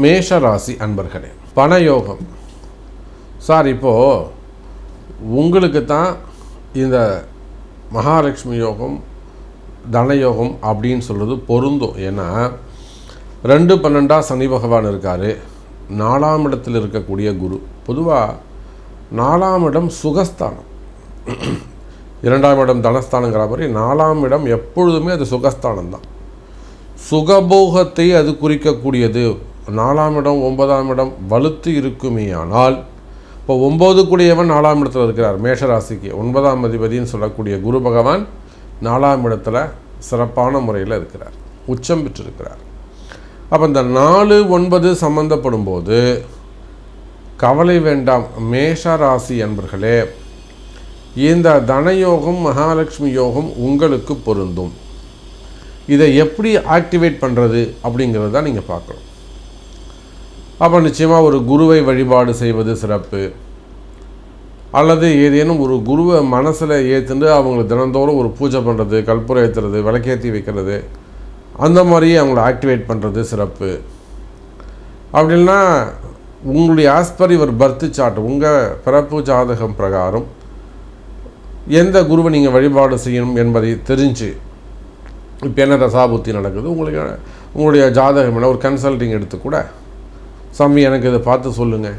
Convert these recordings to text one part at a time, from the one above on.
மேஷ ராசி அன்பர்களே பணயோகம். சார் இப்போது உங்களுக்கு தான் இந்த மகாலட்சுமி யோகம் தனயோகம் அப்படின்னு சொல்கிறது பொருந்தும். ஏன்னா ரெண்டு பன்னெண்டாக சனி பகவான் இருக்கார். நாலாம் இடத்தில் இருக்கக்கூடிய குரு. பொதுவாக நாலாம் இடம் சுகஸ்தானம். இரண்டாம் இடம் தனஸ்தானங்கிற மாதிரி நாலாம் இடம் எப்பொழுதுமே அது சுகஸ்தானம் தான் சுகபோகத்தை அது குறிக்கக்கூடியது. நாலாம் இடம் ஒன்பதாம் இடம் வலுத்து இருக்குமேயானால் இப்போ ஒம்பது கூடியவன் நாலாம் இடத்துல இருக்கிறார் மேஷராசிக்கு. ஒன்பதாம் அதிபதின்னு சொல்லக்கூடிய குரு பகவான் நாலாம் இடத்துல சிறப்பான முறையில் இருக்கிறார் உச்சம் பெற்றிருக்கிறார். அப்போ இந்த நாலு ஒன்பது சம்பந்தப்படும் போது கவலை வேண்டாம். மேஷ ராசி என்பர்களே இந்த தனயோகம் மகாலட்சுமி யோகம் உங்களுக்கு பொருந்தும். இதை எப்படி ஆக்டிவேட் பண்ணுறது அப்படிங்கிறது தான் நீங்கள் பார்க்கணும். அப்போ நிச்சயமாக ஒரு குருவை வழிபாடு செய்வது சிறப்பு. அல்லது ஏதேனும் ஒரு குருவை மனசில் ஏற்றுண்டு அவங்களை தினந்தோறும் ஒரு பூஜை பண்ணுறது கற்பூரம் ஏற்றுறது விளக்கேற்றி வைக்கிறது. அந்த மாதிரி அவங்கள ஆக்டிவேட் பண்ணுறது சிறப்பு. அப்படின்னா உங்களுடைய ஆஸ்பர் இவர் பர்த் சார்ட் உங்கள் பிறப்பு ஜாதகம் பிரகாரம் எந்த குருவை நீங்கள் வழிபாடு செய்யணும் என்பதை தெரிஞ்சு இப்போ என்ன தசாபுத்தி நடக்குது உங்களுக்கு உங்களுடைய ஜாதகம் என்ன ஒரு கன்சல்டிங் எடுத்து கூட சாமி எனக்கு இதை பார்த்து சொல்லுங்கள்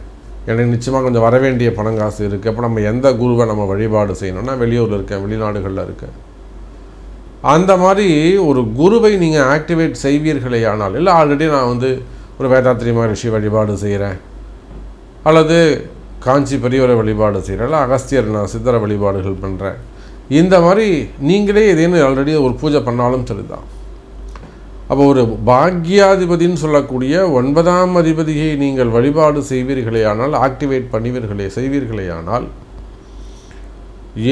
எனக்கு நிச்சயமாக கொஞ்சம் வர வேண்டிய பணம் காசு இருக்குது அப்போ நம்ம எந்த குருவை நம்ம வழிபாடு செய்யணும்னா வெளியூரில் இருக்கேன் வெளிநாடுகளில் இருக்கேன். அந்த மாதிரி ஒரு குருவை நீங்கள் ஆக்டிவேட் செய்வீர்களே ஆனால் இல்லை ஆல்ரெடி நான் வந்து ஒரு வேதாத்திரி மகரிஷி வழிபாடு செய்கிறேன் அல்லது காஞ்சி பெரியவரை வழிபாடு செய்கிறேன் இல்லை அகஸ்தியர் நான் சித்தர வழிபாடுகள் பண்ணுறேன் இந்த மாதிரி நீங்களே எதேன்னு ஆல்ரெடி ஒரு பூஜை பண்ணாலும் சரிதான். அப்போ ஒரு பாக்யாதிபதின்னு சொல்லக்கூடிய ஒன்பதாம் அதிபதியை நீங்கள் வழிபாடு செய்வீர்களே ஆனால் ஆக்டிவேட் பண்ணுவீர்களே செய்வீர்களே ஆனால்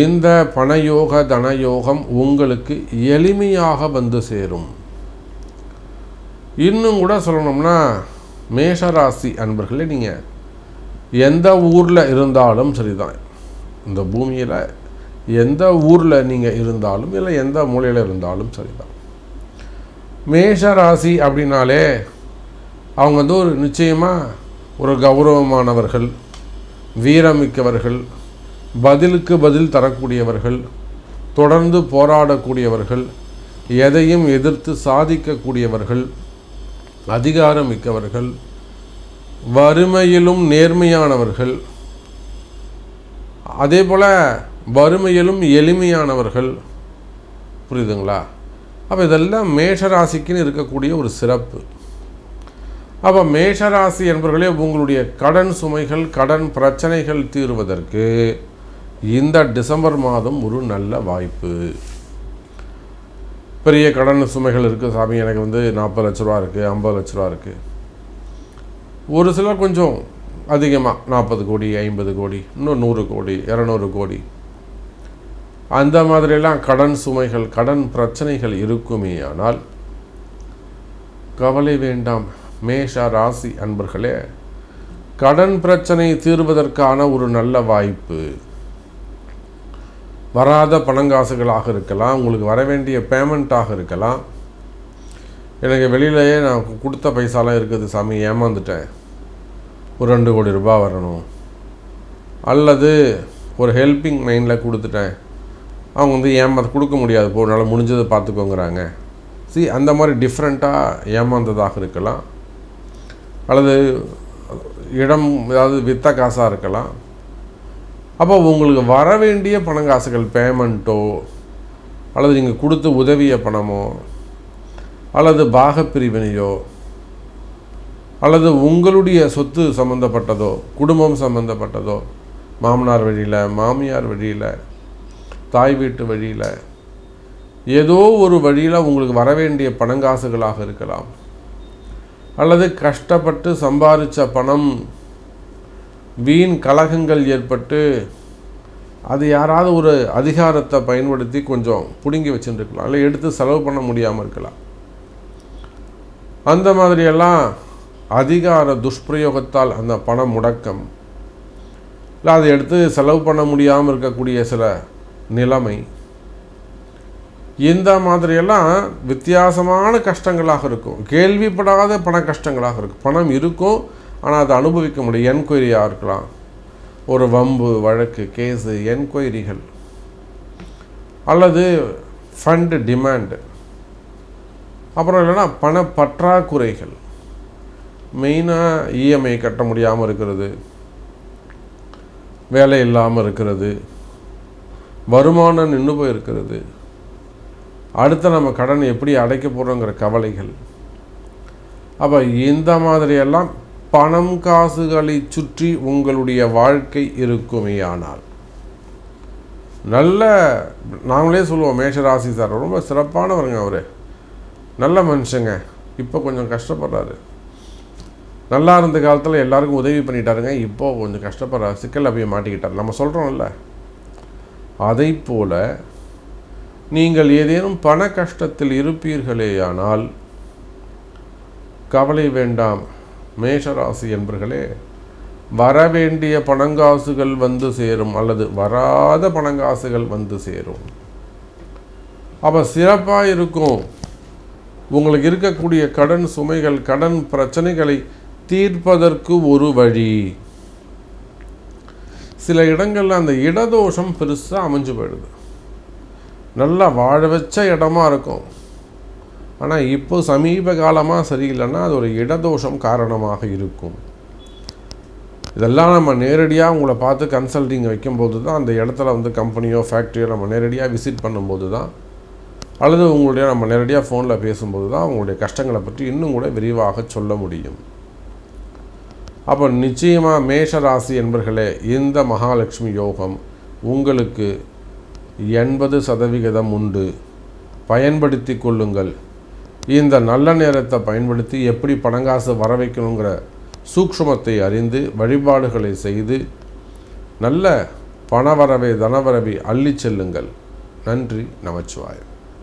இந்த பணயோக தனயோகம் உங்களுக்கு எளிமையாக வந்து சேரும். இன்னும் கூட சொல்லணும்னா மேஷராசி அன்பர்களே நீங்கள் எந்த ஊரில் இருந்தாலும் சரிதான். இந்த பூமியில் எந்த ஊரில் நீங்கள் இருந்தாலும் இல்லை எந்த மூலையில் இருந்தாலும் சரிதான். மேஷ ராசி அப்படின்னாலே அவங்க வந்து ஒரு நிச்சயமாக ஒரு கௌரவமானவர்கள் வீரமிக்கவர்கள் பதிலுக்கு பதில் தரக்கூடியவர்கள் தொடர்ந்து போராடக்கூடியவர்கள் எதையும் எதிர்த்து சாதிக்கக்கூடியவர்கள் அதிகாரமிக்கவர்கள் வறுமையிலும் நேர்மையானவர்கள் அதே போல் வறுமையிலும் எளிமையானவர்கள். புரியுதுங்களா? அப்போ இதெல்லாம் மேஷராசிக்குன்னு இருக்கக்கூடிய ஒரு சிறப்பு. அப்போ மேஷராசி என்பவர்களே உங்களுடைய கடன் சுமைகள் கடன் பிரச்சனைகள் தீர்வதற்கு இந்த டிசம்பர் மாதம் ஒரு நல்ல வாய்ப்பு. பெரிய கடன் சுமைகள் இருக்குது சாமி எனக்கு வந்து நாற்பது லட்ச ரூபா இருக்குது ஐம்பது லட்ச ரூபா இருக்குது ஒரு சிலர் கொஞ்சம் அதிகமாக நாற்பது கோடி ஐம்பது கோடி இன்னும் நூறு கோடி இரநூறு கோடி. அந்த மாதிரிலாம் கடன் சுமைகள் கடன் பிரச்சனைகள் இருக்குமே ஆனால் கவலை வேண்டாம். மேஷ ராசி அன்பர்களே கடன் பிரச்சனை தீர்வதற்கான ஒரு நல்ல வாய்ப்பு. வராத பணங்காசுகளாக இருக்கலாம் உங்களுக்கு வர வேண்டிய பேமெண்ட்டாக இருக்கலாம். எனக்கு வெளியிலேயே நான் கொடுத்த பைசாலாம் இருக்குது சாமி ஏமாந்துட்டேன். ஒரு ரெண்டு கோடி ரூபாய் வரணும். அல்லது ஒரு ஹெல்பிங் மைண்டில் கொடுத்துட்டேன். அவங்க வந்து ஏமாந்து கொடுக்க முடியாது. போனால முடிஞ்சதை பார்த்துக்கோங்கிறாங்க. சி அந்த மாதிரி டிஃப்ரெண்ட்டாக ஏமாந்ததாக இருக்கலாம். அல்லது இடம் ஏதாவது வித்த காசாக இருக்கலாம். அப்போ உங்களுக்கு வர வேண்டிய பணங்காசுகள் பேமெண்ட்டோ அல்லது நீங்கள் கொடுத்து உதவிய பணமோ அல்லது பாகப்பிரிவினையோ அல்லது உங்களுடைய சொத்து சம்மந்தப்பட்டதோ குடும்பம் சம்மந்தப்பட்டதோ மாமனார் வழியில் மாமியார் வழியில் தாய் வீட்டு வழியில் ஏதோ ஒரு வழியில் உங்களுக்கு வர வேண்டிய பணங்காசுகளாக இருக்கலாம். அல்லது கஷ்டப்பட்டு சம்பாதிச்ச பணம் வீண் கலகங்கள் ஏற்பட்டு அது யாராவது ஒரு அதிகாரத்தை பயன்படுத்தி கொஞ்சம் பிடுங்கி வச்சுருக்கலாம் இல்லை எடுத்து செலவு பண்ண முடியாமல் இருக்கலாம். அந்த மாதிரியெல்லாம் அதிகார துஷ்பிரயோகத்தால் அந்த பணம் முடக்கம். இல்லை அதை எடுத்து செலவு பண்ண முடியாமல் இருக்கக்கூடிய சில நிலைமை. இந்த மாதிரியெல்லாம் வித்தியாசமான கஷ்டங்களாக இருக்கும். கேள்விப்படாத பண கஷ்டங்களாக இருக்கும். பணம் இருக்கும் ஆனால் அதை அனுபவிக்க முடியும் என்கொயரியாக இருக்கலாம். ஒரு வம்பு வழக்கு கேஸு என்கொயரிகள். அல்லது ஃபண்டு டிமாண்டு அப்புறம் இல்லைன்னா பண பற்றாக்குறைகள். மெயினாக இஎம்ஐ கட்ட முடியாமல் இருக்கிறது. வேலை இல்லாமல் இருக்கிறது. வருமானம் நின்று போயிருக்கிறது. அடுத்து நம்ம கடன் எப்படி அடைக்க போகிறோங்கிற கவலைகள். அப்போ இந்த மாதிரியெல்லாம் பணம் காசுகளை சுற்றி உங்களுடைய வாழ்க்கை இருக்குமே ஆனால். நல்ல நாங்களே சொல்லுவோம் மேஷராசி சார் ரொம்ப சிறப்பானவருங்க அவர். நல்ல மனுஷங்க. இப்போ கொஞ்சம் கஷ்டப்படுறாரு. நல்லா இருந்த காலத்தில் எல்லாருக்கும் உதவி பண்ணிட்டாருங்க. இப்போ கொஞ்சம் கஷ்டப்படுறாரு. சிக்கல் அப்படியே மாட்டிக்கிட்டார். நம்ம சொல்கிறோம்ல அதை போல நீங்கள் ஏதேனும் பண கஷ்டத்தில் இருப்பீர்களேயானால் கவலை வேண்டாம் மேஷராசி என்பர்களே. வரவேண்டிய பணங்காசுகள் வந்து சேரும் அல்லது வராத பணங்காசுகள் வந்து சேரும். அப்போ சிறப்பாக இருக்கும். உங்களுக்கு இருக்கக்கூடிய கடன் சுமைகள் கடன் பிரச்சனைகளை தீர்ப்பதற்கு ஒரு வழி. சில இடங்களில் அந்த இடதோஷம் பெருசாக அமைஞ்சு போயிடுது. நல்லா வாழ வச்ச இடமா இருக்கும். ஆனால் இப்போ சமீப காலமாக சரியில்லைன்னா அது ஒரு இடதோஷம் காரணமாக இருக்கும். இதெல்லாம் நம்ம நேரடியாக உங்களை பார்த்து கன்சல்டிங் வைக்கும்போது தான் அந்த இடத்துல வந்து கம்பெனியோ ஃபேக்ட்ரியோ நம்ம நேரடியாக விசிட் பண்ணும்போது தான் அல்லது உங்களுடைய நம்ம நேரடியாக ஃபோனில் பேசும்போது தான் உங்களுடைய கஷ்டங்களை பற்றி இன்னும் கூட விரிவாக சொல்ல முடியும். அப்போ நிச்சயமாக மேஷ ராசி என்பர்களே இந்த மகாலட்சுமி யோகம் உங்களுக்கு எண்பது சதவிகிதம் உண்டு. பயன்படுத்தி கொள்ளுங்கள். இந்த நல்ல நேரத்தை பயன்படுத்தி எப்படி பணங்காசு வர வைக்கணுங்கிற சூக்ஷ்மத்தை அறிந்து வழிபாடுகளை செய்து நல்ல பணவரவை தனவரவை அள்ளிச் செல்லுங்கள். நன்றி நமச்சிவாயம்.